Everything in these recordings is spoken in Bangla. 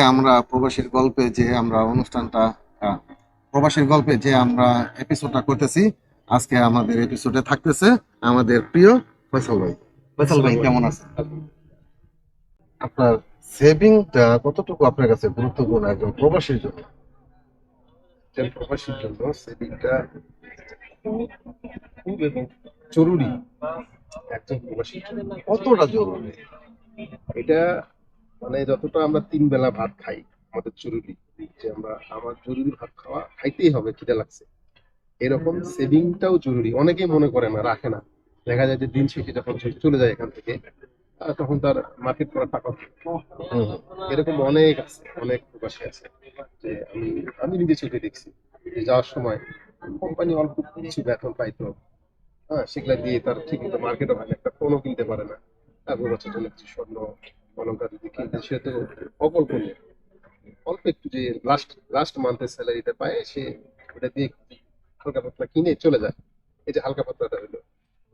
আমরা প্রবাসীর গল্পে যে আমরা অনুষ্ঠানটা প্রবাসীর গল্পে যে আমরা এপিসোডটা করতেছি, আজকে আমাদের এপিসোডে থাকতেছে আমাদের প্রিয় ফয়সাল ভাই। ফয়সাল ভাই, কেমন আছেন? আপনার সেভিংটা কতটুকু আপনার কাছে গুরুত্বপূর্ণ একজন প্রবাসীর জন্য? প্রবাসীর জন্য সেভিংটা খুব জরুরি একজন প্রবাসীর জন্য। কতটা জরুরি? এটা মানে যতটা আমরা তিন বেলা ভাত খাই আমাদের জরুরি যে আমরা আমার জরুরি ভাত খাওয়া খাইতেই হবে খিদে লাগছে। এরকম সেভিংটাও জরুরি। অনেকেই মনে করে না রাখে না। দেখা যায় যে দিন শেষে যখন চলে যায় এখান থেকে তখন তার মার্কেট করার টাকা এরকম অনেক আছে অনেক প্রবাসী আছে যে আমি আমি নিজে চোখে দেখছি যে যাওয়ার সময় কোম্পানি অল্প কিছু বেতন পাইতো হ্যাঁ সেগুলা দিয়ে তার ঠিক মতো মার্কেটও হয় না একটা ফোনও কিনতে পারে না তারপর বছর জন্য কিছু স্বর্ণ অলঙ্কার যদি কিনতে সে তো অকল্প নেই অল্প একটু যে লাস্ট লাস্ট মান্থের স্যালারিটা পায় সে ওটা দিয়ে হালকা পাতলা কিনে চলে যায়। এই যে হালকা পাতলাটা হলো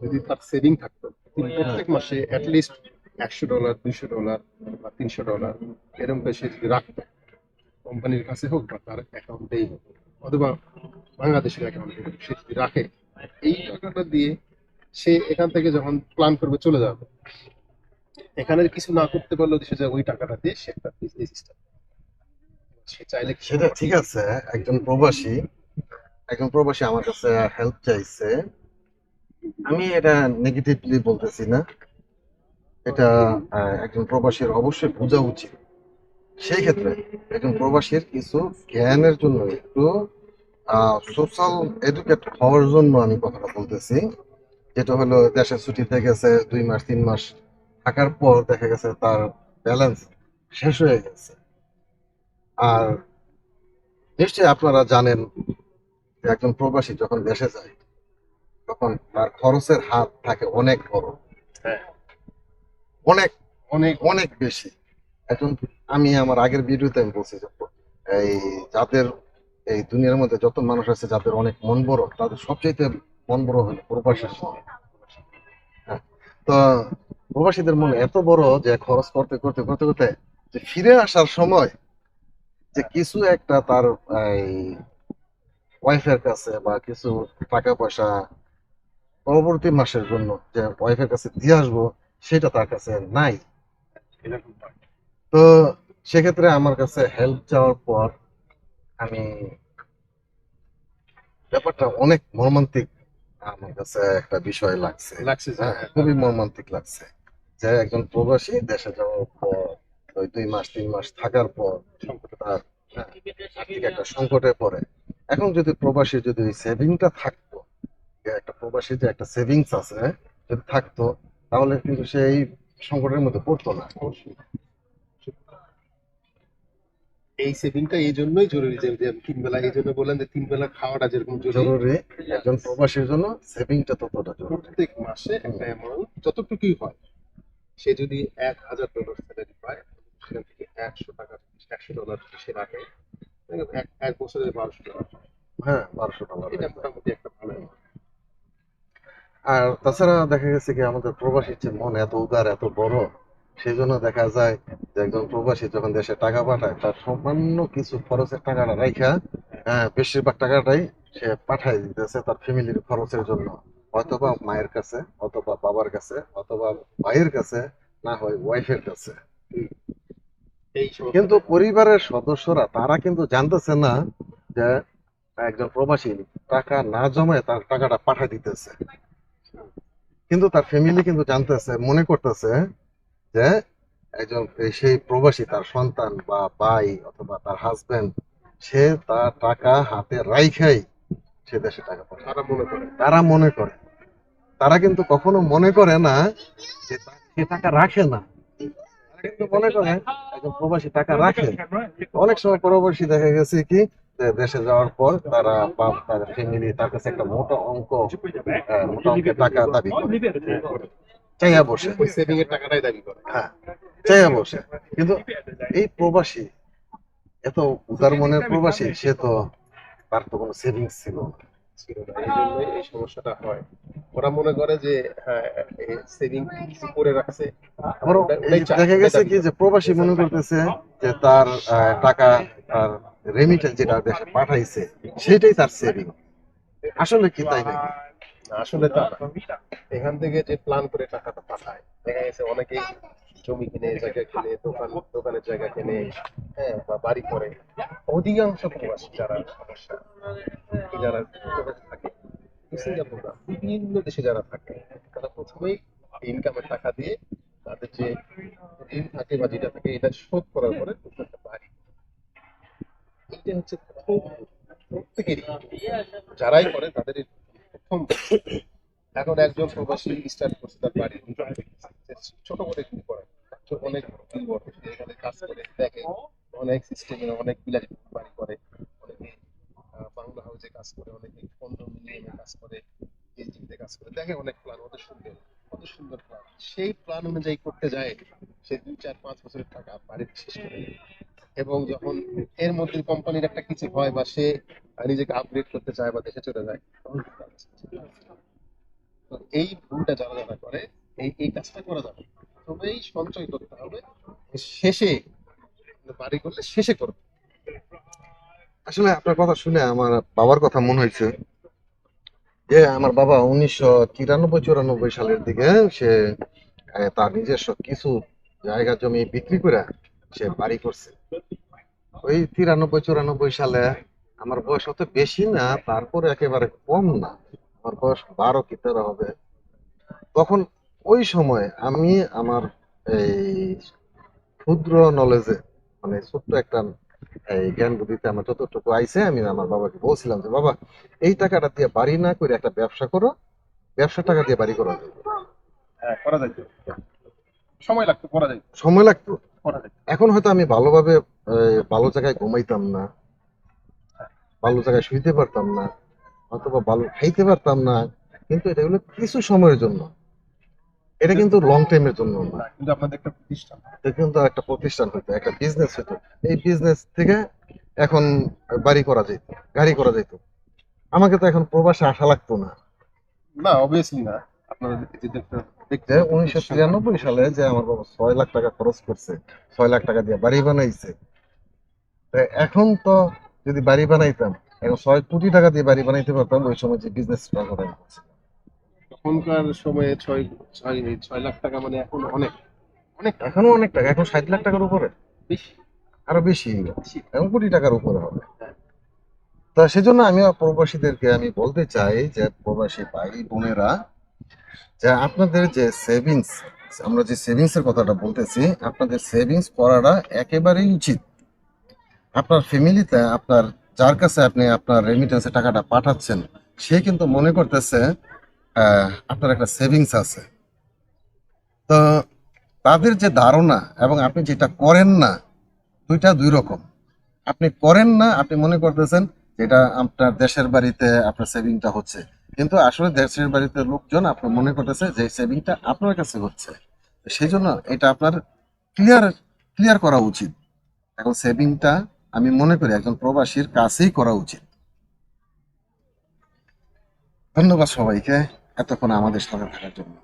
যদি তার সেভিং থাকতো তিনি প্রত্যেক মাসে অ্যাটলিস্ট একশো ডলার দুইশো ডলার বা তিনশো ডলার এরকম সে যদি রাখতো কোম্পানির কাছে হোক বা তার অ্যাকাউন্টেই হোক অথবা বাংলাদেশের অ্যাকাউন্টে হোক সে যদি রাখে এই টাকাটা দিয়ে সে এখান থেকে যখন প্ল্যান করবে চলে যাবে। এখানে কিছু না করতে পারলেও সে ওই টাকাটা দিয়ে সে একটা বিজনেস স্টার্ট সে চাইলে সেটা ঠিক আছে একজন প্রবাসী একজন প্রবাসী আমার কাছে হেল্প চাইছে। আমি এটা নেগেটিভলি বলতেছি না। এটা একজন প্রবাসীর অবশ্যই বোঝা উচিত। সেই ক্ষেত্রে একজন প্রবাসীর কিছু জ্ঞানের জন্য একটু সোশ্যাল এডুকেট হওয়ার জন্য আমি কথাটা বলতেছি। যেটা হলো দেশের ছুটিতে গেছে দুই মাস তিন মাস থাকার পর দেখা গেছে তার ব্যালেন্স শেষ হয়ে গেছে। আর নিশ্চয়ই আপনারা জানেন একজন প্রবাসী যখন দেশে যায় তখন তার খরচের হাত থাকে অনেক বড়। হ্যাঁ। অনেক অনেক অনেক বেশি। এখন আমি আমার আগের ভিডিওতে আমি বলছি এই যাদের এই দুনিয়ার মধ্যে যত মানুষ আছে যাদের অনেক মন বড় তাদের সবচেয়ে মন বড় হলো প্রবাসীর হ্যাঁ তো প্রবাসীদের মন এত বড় যে খরচ করতে করতে করতে করতে যে ফিরে আসার সময় যে কিছু একটা তার ওয়াইফের কাছে বা কিছু টাকা পয়সা পরবর্তী মাসের জন্য যে ওয়াইফের কাছে দিয়ে আসব সেটা তার কাছে নাই। তো সেক্ষেত্রে আমার কাছে হেল্প চাওয়ার পর আমি ব্যাপারটা অনেক মর্মান্তিক আমার কাছে একটা বিষয় লাগছে। হ্যাঁ, খুবই মর্মান্তিক লাগছে। যে একজন প্রবাসী দেশে যাওয়ার পর ওই দুই মাস তিন মাস থাকার পর তার হ্যাঁ, আর্থিক একটা সংকটে পড়ে। এখন যদি প্রবাসী যদি ওই সেভিংটা থাকতো একটা প্রবাসী যে একটা সেভিংস আছে যদি থাকতো তাহলে কিন্তু সেই সংকটের মধ্যে পড়তো না। এই সেভিংটা এই জন্যই জরুরি যে তিন বেলা এই জন্য বললেন যে তিন বেলা খাওয়াটা যেরকম জরুরি। জরুরি একজন প্রবাসীর জন্য সেভিংটা ততটা জরুরি। প্রত্যেক মাসে একটা অ্যামাউন্ট যতটুকুই হয় সে যদি এক হাজার ডলার স্যালারি পায় সেখান থেকে একশো টাকা একশো ডলার সে রাখে এক এক বছরে বারোশো ডলার হ্যাঁ। বারোশো ডলার এটা মোটামুটি একটা ভালো। আর তাছাড়া দেখা গেছে কি আমাদের প্রবাসীর যে মন এত উদার এত বড় সেই জন্য দেখা যায় যে একজন প্রবাসী যখন দেশে টাকা পাঠায় তার সামান্য কিছু খরচের টাকাটা রাইখা হ্যাঁ, বেশিরভাগ টাকাটাই সে পাঠায় দিতেছে তার ফ্যামিলির খরচের জন্য। অথবা মায়ের কাছে অথবা বাবার কাছে অথবা ভাইয়ের কাছে না হয় ওয়াইফের কাছে। কিন্তু পরিবারের সদস্যরা তারা কিন্তু জানতেছে না যে একজন প্রবাসী টাকা না জমায় তার টাকাটা পাঠায় দিতেছে। কিন্তু তার ফ্যামিলি কিন্তু জানতেছে মনে করতেছে যে একজন সেই প্রবাসী তার সন্তান বা ভাই অথবা তার হাজবেন্ড সে তার টাকা হাতে রাইখাই সে দেশে টাকা পাঠায়। তারা মনে করে। তারা মনে করে। তারা কিন্তু কখনো মনে করে না যে সে টাকা রাখে না। কিন্তু মনে করে একজন প্রবাসী টাকা রাখে। অনেক সময় দেখা গেছে কি দেশে যাওয়ার পর তারা তার ফ্যামিলি তার কাছে একটা মোটা অঙ্ক মোটা অঙ্কের টাকা দাবি করে। চাইয়া বসে। সেভিং এর টাকাটাই দাবি করে হ্যাঁ চাইয়া বসে। কিন্তু এই প্রবাসী, এত উদার মনের প্রবাসী, সে তো, তার তো কোনো সেভিংস ছিল না। ছিল না। এই জন্য এই সমস্যাটা হয়। ওরা মনে করে যে হ্যাঁ সেভিং কিছু করে রাখছে। দেখা গেছে কি যে প্রবাসী মনে করতেছে যে তার টাকা তার রেমিটেন্স যেটা দেশে পাঠাইছে সেটাই তার সেভিং আসলে কি তাই নাকি? আসলে তা। এখান থেকে যে প্ল্যান করে টাকাটা পাঠায় দেখা গেছে অনেকেই জমি কিনে জায়গা কিনে দোকান দোকানের জায়গা কিনে হ্যাঁ বা বাড়ি করে। অধিকাংশ প্রবাসী যারা সমস্যা যারা থাকে সিঙ্গাপুর না বিভিন্ন দেশে যারা থাকে তারা প্রথমেই ইনকামের টাকা দিয়ে তাদের যে ঋণ থাকে বা যেটা থাকে এটা শোধ করার পরে একটা বাড়ি। এটা হচ্ছে প্রত্যেকেরই। যারাই করে তাদের প্রথম এখন একজন প্রবাসী স্টার্ট করছে তার বাড়ি ছোট করে করে। অনেক কাজ করে, দেখে অনেক সিস্টেমে অনেক বিলাস বাড়ি করে, অনেকে বাংলা হাউসে কাজ করে, অনেকে কন্ডোমিনিয়ামে কাজ করে এনজিওতে কাজ করে, দেখে অনেক প্ল্যান কত সুন্দর কত সুন্দর প্ল্যান সেই প্ল্যান অনুযায়ী করতে যায়, সে দুই, চার, পাঁচ বছরের টাকা বাড়িতে শেষ করে এবং যখন এর মধ্যে কোম্পানির একটা কিছু হয় বা সে নিজেকে আপগ্রেড করতে চায় বা দেশে চলে যায়, তখন এই ভুলটা যারা যারা করে, এই এই কাজটা করা যাবে তবেই সঞ্চয় করতে হবে, শেষে বাড়ি করলে শেষে করবে। আসলে আপনার কথা শুনে আমার বাবার কথা মনে হয়েছে যে, আমার বাবা উনিশশো তিরানব্বই, চুরানব্বই সালের দিকে সে তার নিজস্ব কিছু জায়গা জমি বিক্রি করে সে বাড়ি করছে। ওই তিরানব্বই, চুরানব্বই সালে আমার বয়স অত বেশি না, তারপরে একেবারে কম না। আমার বয়স বারো কি তেরো হবে। তখন ওই সময় আমি আমার এই ক্ষুদ্র নলেজে মানে ছোট্ট একটা এই জ্ঞান বুদ্ধিতে আমার যতটুকু আইছে আমি আমার বাবাকে বলছিলাম যে বাবা এই টাকাটা দিয়ে বাড়ি না করে একটা ব্যবসা করো ব্যবসা টাকা দিয়ে বাড়ি করা। হ্যাঁ করা যায় সময় লাগতো করা যায় সময় লাগতো? করা এখন হয়তো আমি ভালোভাবে ভালো জায়গায় ঘুমাইতাম না ভালো জায়গায় শুইতে পারতাম না অথবা ভালো খাইতে পারতাম না কিন্তু এটা হলো কিছু সময়ের জন্য। এটা কিন্তু লং টাইমের জন্য না। কিন্তু আপনাদের একটা প্রতিষ্ঠান। এটা কিন্তু একটা প্রতিষ্ঠান হতো একটা বিজনেস হতো এই বিজনেস থেকে এখন বাড়ি করা যেত গাড়ি করা যেত আমাকে তো এখন প্রবাসে আসা লাগতো না। না অবভিয়াসলি না। আপনারা দেখতে উনিশশো তিরানব্বই সালে যে আমার বাবা ছয় লাখ টাকা খরচ করছে ছয় লাখ টাকা দিয়ে বাড়ি বানাইছে। এখন তো যদি বাড়ি বানাইতাম এখন ছয় কোটি টাকা দিয়ে বাড়ি বানাইতে পারতাম ওই সময় যে বিজনেস কথা তখনকার সময়ে ছয় ছয় ছয় লাখ টাকা মানে এখন অনেক। অনেক এখনও অনেক টাকা। এখন ষাট লাখ টাকার উপরে। বেশি। আরও বেশি। এখন কোটি টাকার উপরে হবে। তা সেজন্য আমি প্রবাসীদেরকে আমি বলতে চাই যে প্রবাসী ভাই বোনেরা যে আপনাদের যে সেভিংস আমরা যে সেভিংস এর কথাটা বলতেছি আপনাদের সেভিংস করাটা একেবারেই উচিত। আপনার ফ্যামিলিতে আপনার যার কাছে আপনি আপনার রেমিটেন্সের টাকাটা পাঠাচ্ছেন সে কিন্তু মনে করতেছে আপনার একটা সেভিংস আছে। তো তাদের যে ধারণা এবং আপনি যেটা করেন না, দুইটা দুই রকম। আপনি করেন না, আপনি মনে করতেছেন যেটা আপনার দেশের বাড়িতে আপনার সেভিংটা হচ্ছে। কিন্তু আসলে দেশের বাড়িতে লোকজন আপনার মনে করতেছে যে সেভিংটা আপনার কাছে হচ্ছে। সেই জন্য এটা আপনার ক্লিয়ার ক্লিয়ার করা উচিত। এখন সেভিংটা আমি মনে করি একজন প্রবাসীর কাছেই করা উচিত। ধন্যবাদ সবাইকে। এতক্ষণ আমাদের সাথে থাকার জন্য।